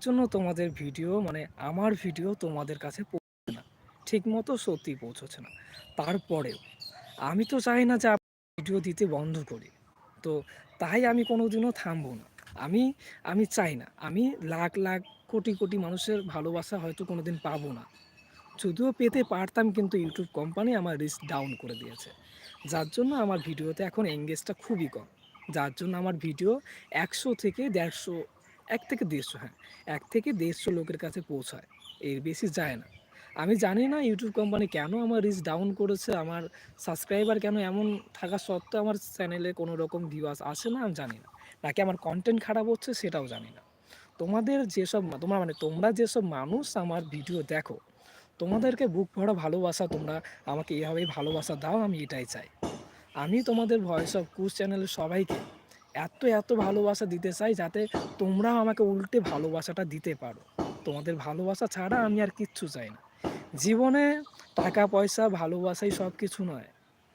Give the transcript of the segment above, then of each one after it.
জন্য তোমাদের ভিডিও মানে আমার ভিডিও তোমাদের কাছে পৌঁছছে না। ঠিকমতো সত্যি পৌঁছচ্ছে না। তারপরেও, আমি তো চাই না যে ভিডিও দিতে বন্ধ করি। তো তাই আমি কোনোদিনও থামবো না। আমি আমি চাই না। আমি লাখ লাখ, কোটি কোটি মানুষের ভালোবাসা হয়তো কোনোদিন পাবো না। যদিও পেতে পারতাম, কিন্তু ইউটিউব কোম্পানি আমার রিস্ক ডাউন করে দিয়েছে। যার জন্য আমার ভিডিওতে এখন এঙ্গেজটা খুবই কম। যার জন্য আমার ভিডিও একশো থেকে দেড়শো এক থেকে দেড়শো হ্যাঁ এক থেকে দেড়শো লোকের কাছে পৌঁছায়, এর বেশি যায় না। আমি জানি না ইউটিউব কোম্পানি কেন আমার রিচ ডাউন করেছে, আমার সাবস্ক্রাইবার কেন এমন থাকা সত্ত্বেও আমার চ্যানেলে কোনো রকম ভিউয়ার্স আসে না, আমি জানি না। নাকি আমার কন্টেন্ট খারাপ হচ্ছে সেটাও জানি না। তোমাদের যেসব তোমার মানে তোমরা যেসব মানুষ আমার ভিডিও দেখো, তোমাদেরকে বুক ভরা ভালোবাসা তোমরা আমাকে এভাবেই ভালোবাসা দাও, আমি এটাই চাই। আমি তোমাদের ভয়েস অফ কুশ চ্যানেলের সবাইকে এত এত ভালোবাসা দিতে চাই যাতে তোমরাও আমাকে উল্টে ভালোবাসাটা দিতে পারো। তোমাদের ভালোবাসা ছাড়া আমি আর কিচ্ছু চাই না। জীবনে টাকা, পয়সা, ভালোবাসাই সব কিছু নয়।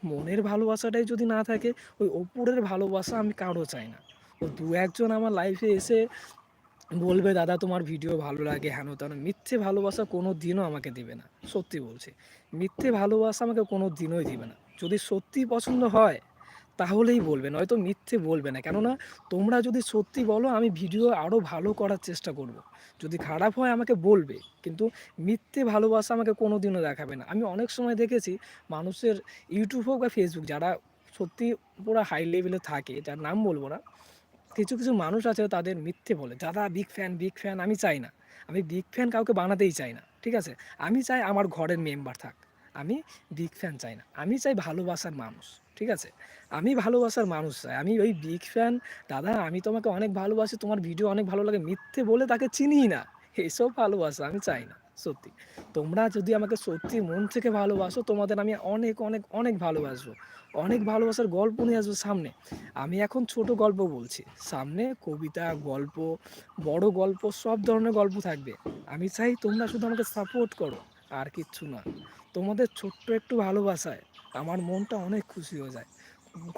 মনের ভালোবাসাটাই যদি না থাকে, ওই ওপরের ভালোবাসা আমি কারও চাই না। ও দু একজন আমার লাইফে এসে বলবে, দাদা, তোমার ভিডিও ভালো লাগে হেন তেন মিথ্যে ভালোবাসা কোনো দিনও আমাকে দেবে না। সত্যি বলছি, মিথ্যে ভালোবাসা আমাকে কোনো দিনই দিবে না। যদি সত্যি পছন্দ হয় তাহলেই বলবে নয়তো মিথ্যে বলবে না। কেননা তোমরা যদি সত্যি বলো, আমি ভিডিও আরও ভালো করার চেষ্টা করব। যদি খারাপ হয়, আমাকে বলবে। কিন্তু মিথ্যে ভালোবাসা আমাকে কোনো দিনও দেখাবে না। আমি অনেক সময় দেখেছি, মানুষের ইউটিউব হোক বা ফেসবুক যারা সত্যি পুরো হাই লেভেলে থাকে, যার নাম বলব না, কিছু কিছু মানুষ আছে তাদের মিথ্যে বলে, দাদা বিগ ফ্যান বিগ ফ্যান আমি চাই না। আমি বিগ ফ্যান কাউকে বানাতেই চাই না। ঠিক আছে? আমি চাই আমার ঘরের মেম্বার থাক। আমি বিগ ফ্যান চাই না। আমি চাই ভালোবাসার মানুষ, ঠিক আছে? আমি ভালোবাসার মানুষ চাই। আমি ওই বিগ ফ্যান দাদা, আমি তোমাকে অনেক ভালোবাসি, তোমার ভিডিও অনেক ভালো লাগে, মিথ্যে বলে তাকে চিনি না। এইসব ভালোবাসা আমি চাই না, সত্যি। তোমরা যদি আমাকে সত্যি মন থেকে ভালোবাসো, তোমাদের আমি অনেক অনেক অনেক ভালোবাসবো। অনেক ভালোবাসার গল্প নিয়ে আসব সামনে। আমি এখন ছোট গল্প বলছি। সামনে কবিতা, গল্প, বড় গল্প, সব ধরনের গল্প থাকবে। আমি চাই তোমরা শুধু আমাকে সাপোর্ট করো, আর কিচ্ছু না। তোমাদের ছোট্ট একটু ভালোবাসায়, আমার মনটা অনেক খুশি হয়ে যায়।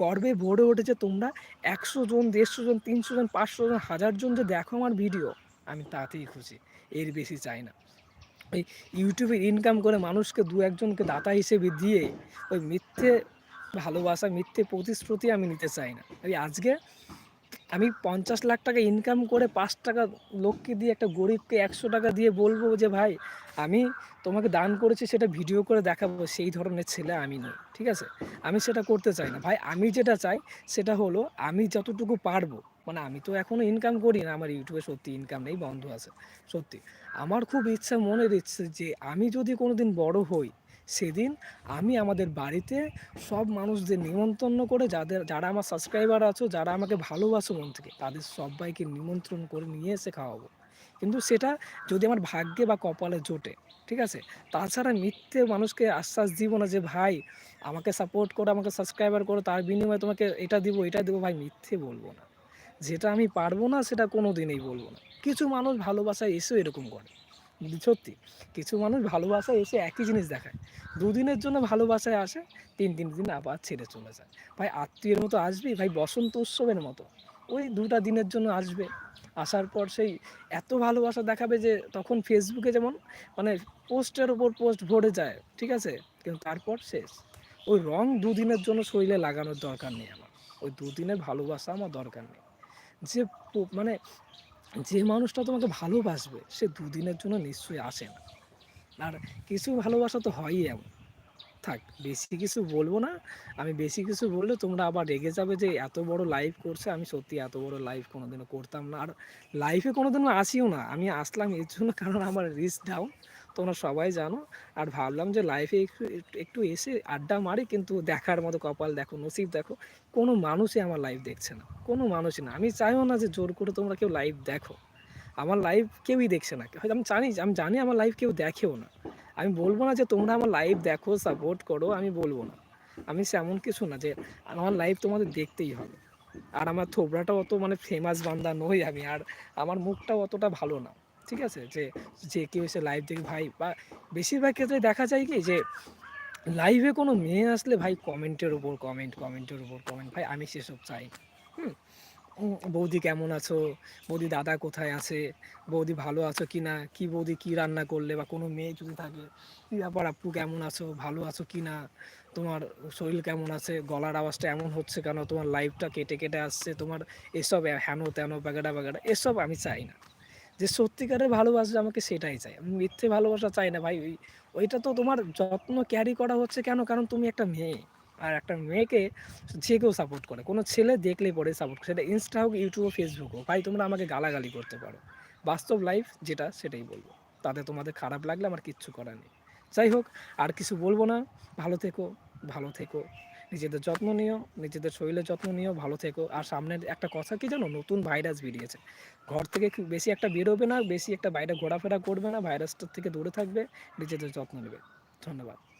গর্বে ভরে উঠেছে তোমরা একশো জন, দেড়শো জন, তিনশো জন, পাঁচশো জন, হাজার জন যে দেখো আমার ভিডিও আমি তাতেই খুশি, এর বেশি চাই না। ওই ইউটিউবে ইনকাম করে মানুষকে দু একজনকে দাতা হিসেবে দিয়ে ওই মিথ্যে ভালোবাসা, মিথ্যে প্রতিশ্রুতি আমি নিতে চাই না। ওই আজকে আমি পঞ্চাশ লাখ টাকা ইনকাম করে পাঁচ টাকা লোককে দিয়ে একটা গরিবকে একশো টাকা দিয়ে বলব যে, ভাই, আমি তোমাকে দান করেছি, সেটা ভিডিও করে দেখাবো, সেই ধরনের ছেলে আমি নই। ঠিক আছে? আমি সেটা করতে চাই না। ভাই, আমি যেটা চাই, সেটা হলো আমি যতটুকু পারব মানে আমি তো এখনও ইনকাম করি না, আমার ইউটিউবে সত্যি ইনকাম নেই, বন্ধ আছে, সত্যি। আমার খুব ইচ্ছা, মনের ইচ্ছে যে, আমি যদি কোনো দিন বড় হই সেদিন আমি আমাদের বাড়িতে সব মানুষদের নিমন্ত্রণ করে যাদের, যারা আমার সাবস্ক্রাইবার আছো, যারা আমাকে ভালোবাসো মন থেকে, তাদের সবাইকে নিমন্ত্রণ করে নিয়ে এসে খাওয়াবো। কিন্তু সেটা যদি আমার ভাগ্যে বা কপালে জোটে, ঠিক আছে? তাছাড়া মিথ্যে মানুষকে আশ্বাস দিব না যে, ভাই, আমাকে সাপোর্ট করো, আমাকে সাবস্ক্রাইবার করো, তার বিনিময়ে তোমাকে এটা দিব, এটা দেবো। ভাই, মিথ্যে বলব না। যেটা আমি পারব না, সেটা কোনো দিনই বলব না। কিছু মানুষ ভালোবাসায় এসেও এরকম করে। সত্যি। কিছু মানুষ ভালোবাসায় এসে একই জিনিস দেখায়। দুদিনের জন্য ভালোবাসায় আসে, তিন তিন দিন আবার ছেড়ে চলে যায়। ভাই, আত্মীয়ের মতো আসবি? ভাই, বসন্ত উৎসবের মতো। ওই দুটা দিনের জন্য আসবে। আসার পর সেই এত ভালোবাসা দেখাবে যে তখন ফেসবুকে যেমন মানে পোস্টের ওপর পোস্ট ভরে যায়, ঠিক আছে? কিন্তু তারপর শেষ। ওই রং দুদিনের জন্য শরীরে লাগানোর দরকার নেই আমার। ওই দুদিনের ভালোবাসা আমার দরকার নেই। যে মানে যে মানুষটা তোমাকে ভালোবাসবে, সে দুদিনের জন্য নিশ্চয়ই আসে না। আর কিছু ভালোবাসা তো হয়ই এমন। থাক, বেশি কিছু বলব না। আমি বেশি কিছু বললে তোমরা আবার রেগে যাবে যে এত বড় লাইভ করছে। আমি সত্যি এত বড় লাইফ কোনোদিনও করতাম না। আর লাইফে কোনোদিনও আসিও না। আমি আসলাম এর জন্য কারণ আমার রিস্ক ডাউন তোমরা সবাই জানো। আর ভাবলাম যে লাইফে একটু, একটু- এসে আড্ডা মারি, কিন্তু দেখার মতো কপাল দেখো, নসিব দেখো, কোনো মানুষই আমার লাইভ দেখছে না, কোনো মানুষই না। আমি চাইও না যে জোর করে তোমরা কেউ লাইভ দেখো। আমার লাইভ কেউই দেখছে না। হয়তো আমি জানি আমি জানি আমার লাইভ কেউ দেখেও না। আমি বলব না যে তোমরা আমার লাইভ দেখো সাপোর্ট করো, আমি বলব না। আমি সেমন কিছু না যে আমার লাইভ তোমাদের দেখতেই হবে। আর আমার থোবড়াটা অত মানে ফেমাস বান্দা নই আমি, আর আমার মুখটাও অতটা ভালো না। ঠিক আছে? যে যে কেউ এসে লাইভ দেখে ভাই, বা বেশিরভাগ ক্ষেত্রে দেখা যায় কি যে লাইভে কোনো মেয়ে আসলে ভাই কমেন্টের উপর কমেন্ট কমেন্টের উপর কমেন্ট ভাই আমি সেসব চাই। হুম? বৌদি কেমন আছো? বৌদি দাদা কোথায় আছে? বৌদি ভালো আছো কি না? কি বৌদি কি রান্না করলে? বা কোনো মেয়ে যদি থাকে, কি ব্যাপার আপু কেমন আছো? ভালো আছো কি না? তোমার শরীর কেমন আছে? গলার আওয়াজটা এমন হচ্ছে কেন? তোমার লাইফটা কেটে কেটে আসছে। তোমার এসব হেন তেন বাগেডা বাগেডা এসব আমি চাই না। যে সত্যিকারের ভালোবাসা আমাকে সেটাই চাই আমি মিথ্যে ভালোবাসা চাই না ভাই। ওই, ওইটা তো তোমার যত্ন ক্যারি করা হচ্ছে কেন? কারণ তুমি একটা মেয়ে। আর একটা মেয়েকে যে কেউ সাপোর্ট করে। কোনো ছেলে দেখলেই পরে সাপোর্ট করে। সেটা ইনস্টা হোক ইউটিউব হোক ফেসবুক হোক। ভাই, তোমরা আমাকে গালাগালি করতে পারো। বাস্তব লাইফ যেটা, সেটাই বলব। তাতে তোমাদের খারাপ লাগলে আমার কিচ্ছু করার নেই। যাই হোক, আর কিছু বলব না। ভালো থেকো ভালো থেকো। নিজেদের যত্ন নিও, নিজেদের শরীরের যত্ন নিও, ভালো থেকো। আর সামনের একটা কথা কি জানো? নতুন ভাইরাস বেরিয়েছে। ঘর থেকে বেশি একটা বেরোবে না, বেশি একটা বাইরে ঘোরাফেরা করবে না, ভাইরাসটার থেকে দূরে থাকবে, নিজেদের যত্ন নেবে। ধন্যবাদ।